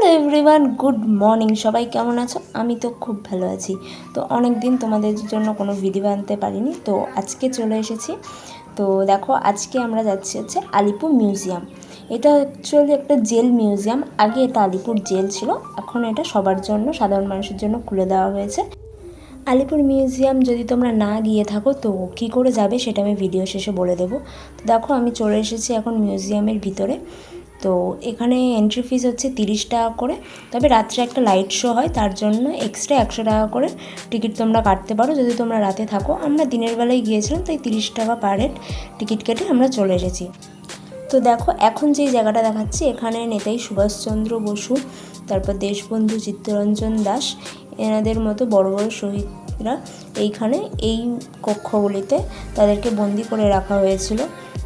Hello everyone, good morning. সবাই কেমন আছো? আমি তো খুব ভালো আছি। তো অনেক দিন তোমাদের জন্য কোনো ভিডিও আনতে পারিনি, তো আজকে চলে এসেছি। তো দেখো, আজকে আমরা যাচ্ছি হচ্ছে আলিপুর মিউজিয়াম এটা অ্যাকচুয়ালি একটা জেল মিউজিয়াম আগে এটা আলিপুর জেল ছিল, এখন এটা সবার জন্য, সাধারণ মানুষের জন্য খুলে দেওয়া হয়েছে। আলিপুর মিউজিয়াম যদি তোমরা না গিয়ে থাকো, তো কী করে যাবে সেটা আমি ভিডিও শেষে বলে দেবো। তো দেখো, আমি চলে এসেছি এখন মিউজিয়ামের ভিতরে। তো এখানে এন্ট্রি ফিস হচ্ছে তিরিশ টাকা করে। তবে রাত্রে একটা লাইট শো হয়, তার জন্য এক্সট্রা একশো টাকা করে টিকিট তোমরা কাটতে পারো। যদি তোমরা রাতে থাকো, আমরা দিনের বেলায় গিয়েছিলাম, তাই তিরিশ টাকা পার হেড টিকিট কেটে আমরা চলে এসেছি। তো দেখো, এখন যেই জায়গাটা দেখাচ্ছি, এখানে নেতাই সুভাষচন্দ্র বসু, তারপর দেশবন্ধু চিত্তরঞ্জন দাস, এনাদের মতো বড় বড় শহীদরা এইখানে এই কক্ষগুলিতে তাদেরকে বন্দি করে রাখা হয়েছিল।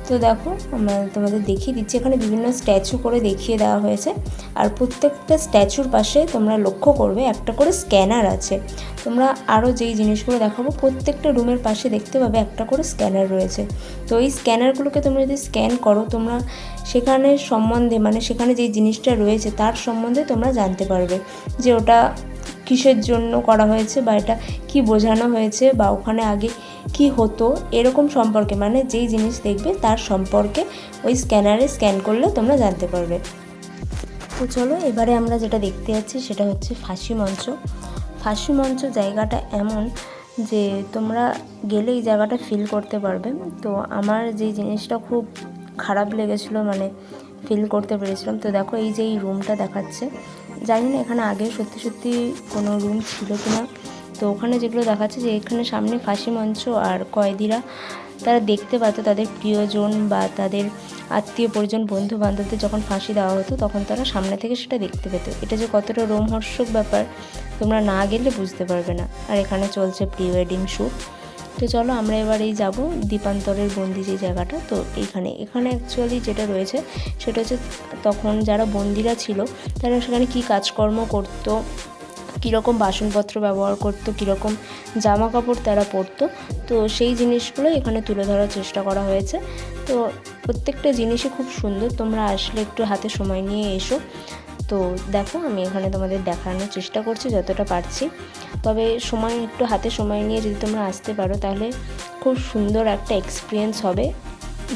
তো দেখো, আমরা তোমাদের দেখিয়ে দিচ্ছি। এখানে বিভিন্ন স্ট্যাচু করে দেখিয়ে দেওয়া হয়েছে। আর প্রত্যেকটা স্ট্যাচুর পাশে তোমরা লক্ষ্য করবে, একটা করে স্ক্যানার আছে। তোমরা আরও যেই জিনিসগুলো দেখাবো, প্রত্যেকটা রুমের পাশে দেখতে পাবে একটা করে স্ক্যানার রয়েছে। তো এই স্ক্যানারগুলোকে তোমরা যদি স্ক্যান করো, তোমরা সেখানে সম্বন্ধে মানে সেখানে যেই জিনিসটা রয়েছে, তার সম্বন্ধে তোমরা জানতে পারবে যে ওটা কিসের জন্য করা হয়েছে বা এটা কি বোঝানো হয়েছে বা ওখানে আগে কি হতো, এরকম সম্পর্কে মানে যেই জিনিস দেখবে তার সম্পর্কে ওই স্ক্যানারে স্ক্যান করলে তোমরা জানতে পারবে। তো চলো এবারে আমরা যেটা দেখতে যাচ্ছি সেটা হচ্ছে ফাঁসি মঞ্চ। ফাঁসি মঞ্চ জায়গাটা এমন যে তোমরা গেলে এই জায়গাটা ফিল করতে পারবে। তো আমার যে জিনিসটা খুব খারাপ লেগেছিলো মানে ফিল করতে পেরেছিলাম। তো দেখো এই যে এই রুমটা দেখাচ্ছে। জানি না এখানে আগে সত্যি সত্যি কোনো রুম ছিল কি না তো ওখানে যেগুলো দেখাচ্ছে যে এখানে সামনে ফাঁসি মঞ্চ আর কয়েদিরা, তারা দেখতে পেত তাদের প্রিয়জন বা তাদের আত্মীয় পরিজন বন্ধু বান্ধবদের যখন ফাঁসি দেওয়া হতো, তখন তারা সামনে থেকে সেটা দেখতে পেত। এটা যে কতটা রোমহর্ষক ব্যাপার, তোমরা না গেলে বুঝতে পারবে না। আর এখানে চলছে প্রি ওয়েডিং শ্যুট তো চলো আমরা এবার এই যাব দ্বীপান্তরের বন্দি যে জায়গাটা। তো এইখানে এখানে অ্যাকচুয়ালি যেটা রয়েছে, সেটা হচ্ছে তখন যারা বন্দিরা ছিল, তারা সেখানে কী কাজকর্ম করতো, কীরকম বাসনপত্র ব্যবহার করতো, কীরকম জামা কাপড় তারা পরতো, তো সেই জিনিসগুলো এখানে তুলে ধরার চেষ্টা করা হয়েছে। তো প্রত্যেকটা জিনিসই খুব সুন্দর, তোমরা আসলে একটু হাতে সময় নিয়ে এসো। তো দেখো, আমি এখানে তোমাদের দেখানোর চেষ্টা করছি যতটা পারছি। তবে সময়, একটু হাতে সময় নিয়ে যদি তোমরা আসতে পারো, তাহলে খুব সুন্দর একটা এক্সপিরিয়েন্স হবে।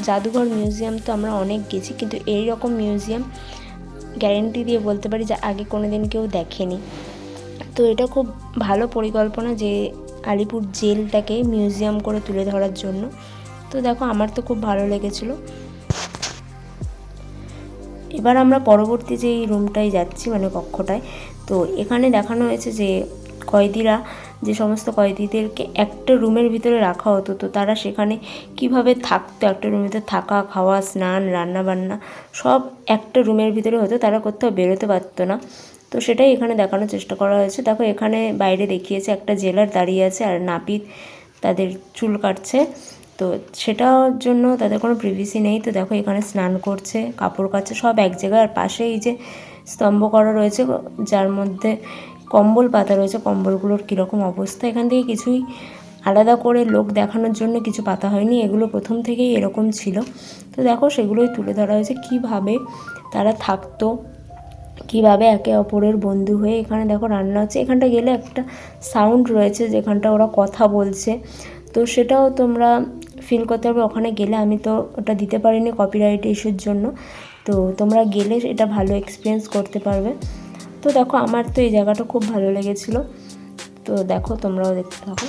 জাদুঘর মিউজিয়াম তো আমরা অনেক গেছি, কিন্তু এই রকম মিউজিয়াম গ্যারেন্টি দিয়ে বলতে পারি যে আগে কোনো দিন কেউ দেখেনি। তো এটা খুব ভালো পরিকল্পনা যে আলিপুর জেলটাকে মিউজিয়াম করে তুলে ধরার জন্য। তো দেখো, আমার তো খুব ভালো লেগেছিলো। এবার আমরা পরবর্তী যে রুমটায় যাচ্ছি মানে কক্ষটায়, তো এখানে দেখানো হয়েছে যে কয়েদিরা, যে সমস্ত কয়েদিদেরকে একটা রুমের ভিতরে রাখা হতো, তো তারা সেখানে কীভাবে থাকতো, একটা রুমের ভিতরে থাকা, খাওয়া, স্নান রান্না বান্না সব একটা রুমের ভিতরে হতো, তারা কোথাও বেরোতে পারতো না। তো সেটাই এখানে দেখানোর চেষ্টা করা হয়েছে। দেখো, এখানে বাইরে দেখিয়েছে একটা জেলার দাঁড়িয়ে আছে, আর নাপিত তাদের চুল কাটছে। তো সেটার জন্য তাদের কোনো প্রিভিসি নেই। তো দেখো এখানে স্নান করছে, কাপড় কাচছে, সব এক জায়গায়। আর পাশে এই যে স্তম্ভ করা রয়েছে, যার মধ্যে কম্বল পাতা রয়েছে, কম্বলগুলোর কীরকম অবস্থা? এখান থেকে কিছুই আলাদা করে লোক দেখানোর জন্য কিছু পাতা হয়নি। এগুলো প্রথম থেকেই এরকম ছিল। তো দেখো সেগুলোই তুলে ধরা হয়েছে। কীভাবে তারা থাকতো, কীভাবে একে অপরের বন্ধু হয়ে এখানে দেখো রান্না হচ্ছে। এখানটা গেলে একটা সাউন্ড রয়েছে, যেখানটা ওরা কথা বলছে। তো সেটাও তোমরা ফিল করতে পারবে ওখানে গেলে আমি তো ওটা দিতে পারিনি কপিরাইট ইস্যুর জন্য। তো তোমরা গেলে এটা ভালো এক্সপিরিয়েন্স করতে পারবে। তো দেখো, আমার তো এই জায়গাটা খুব ভালো লেগেছিলো। তো দেখো, তোমরাও দেখতে থাকো।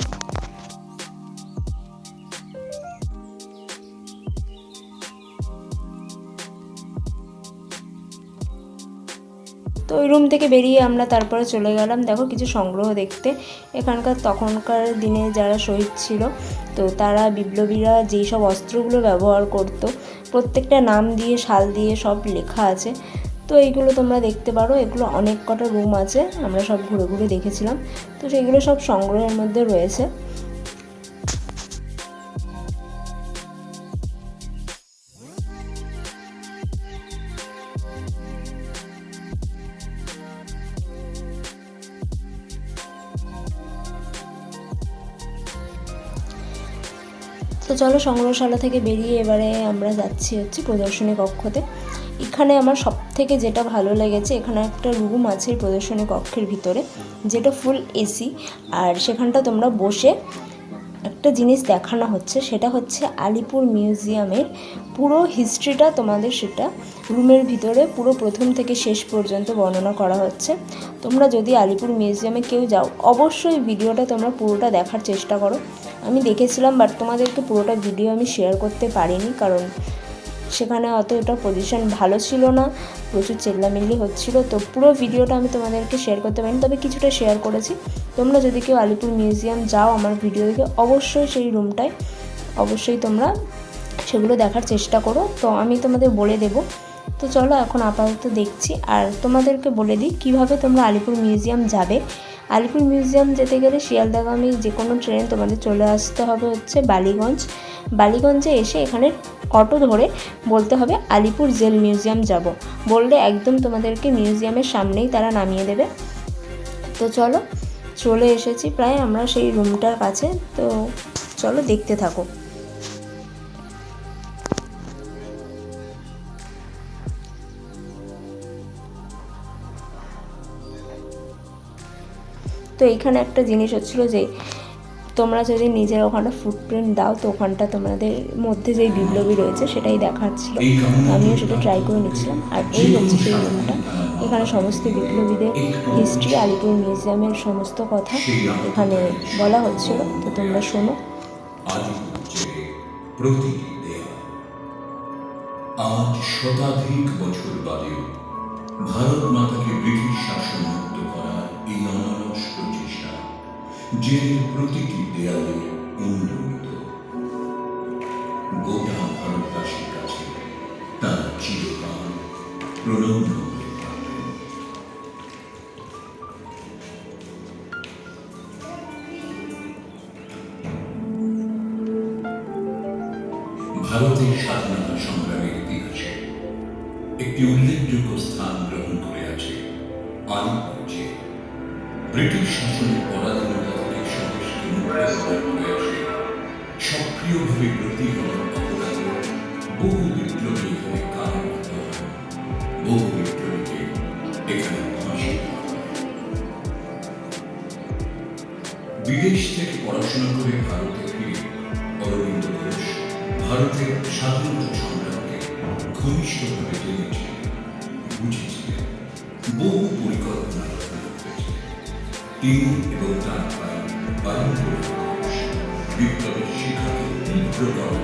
তো ওই রুম থেকে বেরিয়ে আমরা তারপরে চলে গেলাম। দেখো কিছু সংগ্রহ দেখতে। এখানকার তখনকার দিনে যারা শহীদ ছিল, তো তারা, বিপ্লবীরা যেই সব অস্ত্রগুলো ব্যবহার করতো, প্রত্যেকটা নাম দিয়ে শাল দিয়ে সব লেখা আছে। তো এইগুলো তোমরা দেখতে পারো। এগুলো অনেক কটা রুম আছে। আমরা সব ঘুরে ঘুরে দেখেছিলাম। তো সেগুলো সব সংগ্রহের মধ্যে রয়েছে। চলো সংগ্রহশালা থেকে বেরিয়ে এবারে আমরা যাচ্ছি হচ্ছে প্রদর্শনী কক্ষতে। এখানে আমার সব থেকে যেটা ভালো লেগেছে, এখানে একটা রুম আছে প্রদর্শনী কক্ষের ভিতরে, যেটা ফুল এসি আর সেখানটা তোমরা বসে একটা জিনিস দেখানো হচ্ছে, সেটা হচ্ছে আলিপুর মিউজিয়ামের পুরো হিস্ট্রিটা তোমাদের সেটা রুমের ভিতরে পুরো প্রথম থেকে শেষ পর্যন্ত বর্ণনা করা হচ্ছে। তোমরা যদি আলিপুর মিউজিয়ামে কেউ যাও, অবশ্যই ভিডিওটা তোমরা পুরোটা দেখার চেষ্টা করো। আমি দেখেছিলাম বাট তোমাদেরকে পুরোটা ভিডিও আমি শেয়ার করতে পারিনি, কারণ সেখানে অতটা পজিশন ভালো ছিল না, প্রচুর চেল্লামিল্লি হচ্ছিল। তো পুরো ভিডিওটা আমি তোমাদেরকে শেয়ার করতে পারিনি, তবে কিছুটা শেয়ার করেছি। তোমরা যদি কেউ আলিপুর মিউজিয়াম যাও আমার ভিডিও দেখে, অবশ্যই সেই রুমটায় অবশ্যই তোমরা সেগুলো দেখার চেষ্টা করো। তো আমি তোমাদের বলে দেব তো চলো এখন আপাতত দেখছি। আর তোমাদেরকে বলে দিই, কীভাবে তোমরা আলিপুর মিউজিয়াম যাবে? আলিপুর মিউজিয়াম যেতে গেলে শিয়ালদাগামী যে কোনো ট্রেন তোমাদের চলে আসতে হবে হচ্ছে বালিগঞ্জ। বালিগঞ্জে এসে এখানে অটো ধরে বলতে হবে, আলিপুর জেল মিউজিয়াম যাব। বললে একদম তোমাদেরকে মিউজিয়ামের সামনেই তারা নামিয়ে দেবে। তো চলো, চলে এসেছি। প্রায় আমরা সেই রুমটার কাছে। তো চলো দেখতে থাকো। তো এইখানে একটা জিনিস হচ্ছিল যে তোমরা যদি নিজের ওখানে ফুটপ্রিন্ট দাও তো ওখানটা তোমাদের মধ্যে যেই বিপ্লবী রয়েছে সেটাই দেখাচ্ছিল। আমিও সেটা ট্রাই করে নিচ্ছিলাম। আর এই হচ্ছে সেই রুমটা এখানে সমস্ত বিপ্লবীদের হিস্ট্রি আলিপুর মিউজিয়ামের সমস্ত কথা এখানে বলা হচ্ছিল। তো তোমরা শোনো। আজ শতাধিক বছর বাদে ভারত মাতাকে ব্রিটিশ শাসন জেলের প্রতিটি দেয়ালে উন্মোলিত গোটা ভারতবাসীর কাছে তার চিরকাল প্রণম্য ভারতের স্বাধীনতা সংগ্রামের ইতিহাসে একটি উল্লেখযোগ্য স্থান গ্রহণ করে আছে আলিপুর ব্রিটিশ শাসনের পরাধীনতা করার প্রয়াসে সক্রিয়ভাবে ব্রতী হওয়ার অপরাধে বহু বিপ্লবী এখানে হয় বহু বিপ্লবীকে এখানে বিদেশ থেকে পড়াশোনা করে ভারতে ফিরে অরবিন্দ ঘোষ ভারতের স্বাধীনতা সংগ্রামকে ঘনিষ্ঠভাবে জেনেছিলেন বুঝেছিলেন বহু পরিকল্পনা তিনি এবং তার তীব্র করার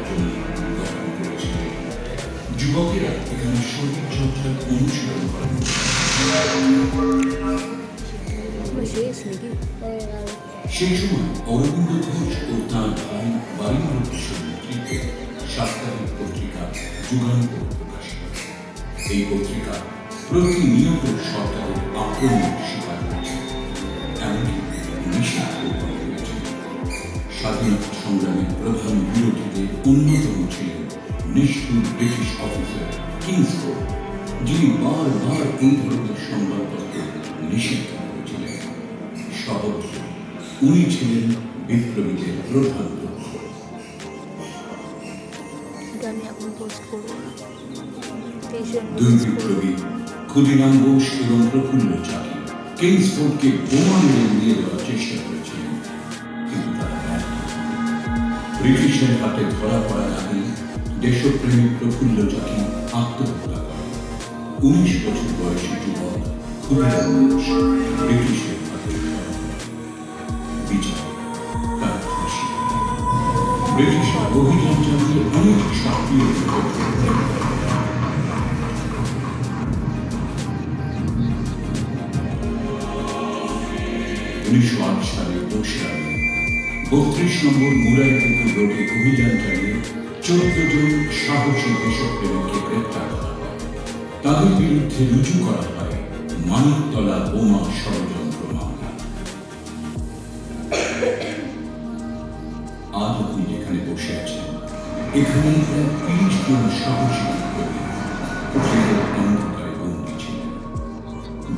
সেই সময় অরবিন্দ ঘোষ ও তাঁর ভাই ঘোষের নেতৃত্বে সাপ্তাহিক পত্রিকা যুগান্তর প্রকাশিত। এই পত্রিকা প্রতিনিয়ত সরকারের আক্রমণের স্বাধীনতা সংগ্রামের প্রধান বিরোধীদের অন্যতম ছিলেন নিষ্ঠুর ব্রিটিশ অফিসার কিংসফোর্ড যিনি বারবার এই ধরনের সংবাদপত্র নিষিদ্ধ করেছিলেন। সহজ উনি ছিলেন বিপ্লবীদের প্রধান লক্ষ্য দুই বিপ্লবী ক্ষুদিরাম ঘোষ এবং প্রফুল্ল চাকি কিংসফোর্ডকে বোমা মেরে নিয়ে দেওয়ার চেষ্টা করেছিলেন। ব্রিটিশের হাতে ধরা পড়ার আগে দেশপ্রেমিক প্রফুল্ল চাকি আত্মহত্যা করেন উনিশ বছর বয়সী যুবক ঘোষ ব্রিটিশের ব্রিটিশরা অভিযান চালিয়ে অনেক সক্রিয় উনিশশো আট সালে দোসরা বত্রিশ নম্বর মুরাইপুকুর রোডে অভিযান চালিয়ে চোদ্দ জন সাহসী দেশপ্রেমিককে গ্রেপ্তার করা হয়। তাদের বিরুদ্ধে রুজু করা হয় মানিকতলা বোমা ষড়যন্ত্র মামলা। আজ আপনি যেখানে বসে আছেন, এখানে প্রায় তিরিশ জন সাহসী অন্ধকারে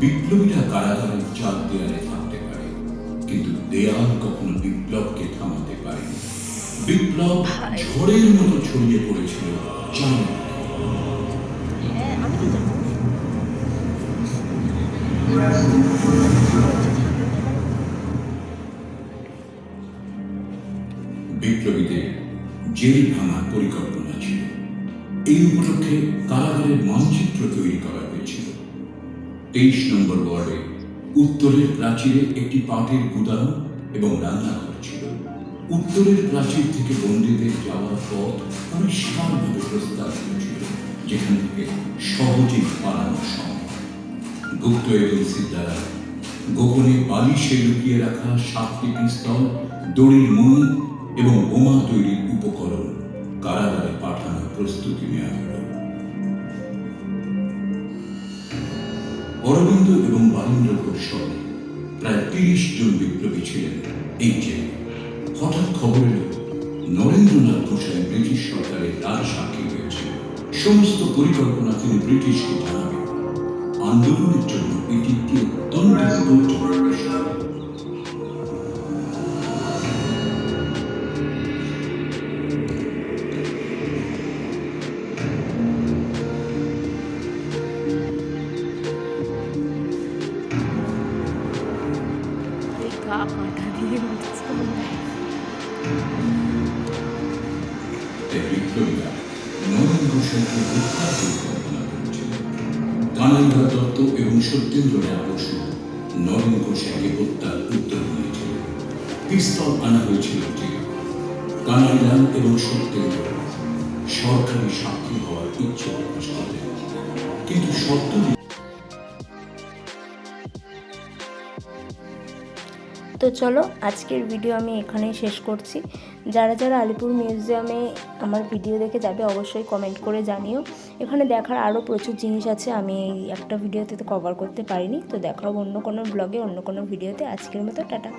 বিপ্লবীরা কারাগারের চার দেয়ালে কিন্তু দেয়াল কখনো বিপ্লবকে থামাতে পারেনি। বিপ্লব ঝড়ের মতো ছড়িয়ে পড়েছিল হ্যাঁ বিপ্লবীদের জেল ভাঙার পরিকল্পনা ছিল। এই উপলক্ষে কারাগারের মানচিত্র তৈরি করা হয়েছিল। তেইশ নম্বর ওয়ার্ডে উত্তরের প্রাচীরে একটি পাটের গুদাম এবং রান্নাঘর ছিল। উত্তরের প্রাচীর থেকে বন্দীদের যাওয়ার পথ পরিষ্কারভাবে প্রস্তাব ছিল যেখান থেকে সহজেই পালানো সম্ভব। গুপ্ত এজেন্সির দ্বারা গোপনে বালিশে লুকিয়ে রাখা সাতটি পিস্তল, দড়ির মুন এবং বোমা তৈরির উপকরণ কারাগারে পাঠানোর প্রস্তুতি নেওয়া হল। অরবিন্দ এবং বারীন্দ্র ঘোষ প্রায় তিরিশ জন বিপ্লবী ছিলেন। এই জেলে হঠাৎ খবর এলো, নরেন্দ্রনাথ ঘোষাল ব্রিটিশ সরকারের তার সাক্ষী হয়েছে সমস্ত পরিকল্পনা তিনি ব্রিটিশকে জানাবেন। আন্দোলনের জন্য এটি একটি অত্যন্ত বিপ্লবীরা নরেন গোসাইকে হত্যার পরিকল্পনা আনা হয়েছিল ঠিক কানাইলাল এবং সত্যেন্দ্র সরকারি সাক্ষী হওয়ার ইচ্ছে প্রকাশ করলেন কিন্তু শর্ত তো চলো, আজকের ভিডিও আমি এখানেই শেষ করছি। যারা যারা আলিপুর মিউজিয়ামে আমার ভিডিও দেখে যাবে, অবশ্যই কমেন্ট করে জানিও। এখানে দেখার আরও প্রচুর জিনিস আছে, আমি একটা ভিডিওতে তো কভার করতে পারিনি। তো দেখাও অন্য কোনো ব্লগে অন্য কোনো ভিডিওতে আজকের মতো, টাটা।